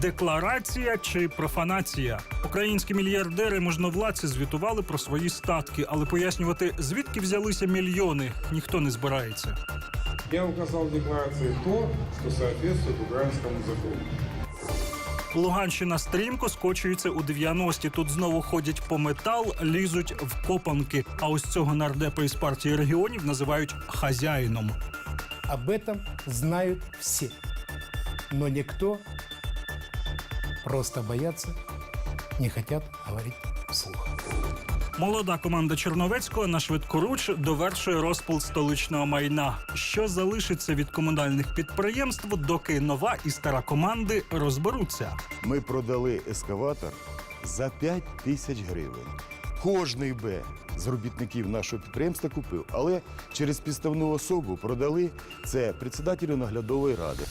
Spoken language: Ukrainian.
декларація чи профанація. Українські мільярдери можновладці звітували про свої статки, але пояснювати, звідки взялися мільйони, ніхто не збирається. Я указал в декларации то, что соответствует украинскому закону. Луганщина стрімко скочується у 90-ті. Тут знову ходять по метал, лізуть в копанки. А ось цього нардепа із партії регіонів називають хазяїном. Об этом знают все. Но никто просто боятся, не хотят говорить вслух. Молода команда Черновецького на швидкоруч довершує розпил столичного майна. Що залишиться від комунальних підприємств, доки нова і стара команди розберуться. Ми продали ескаватор за 5 тисяч гривень. Кожний Б з робітників нашого підприємства купив, але через підставну особу продали це председателю наглядової ради.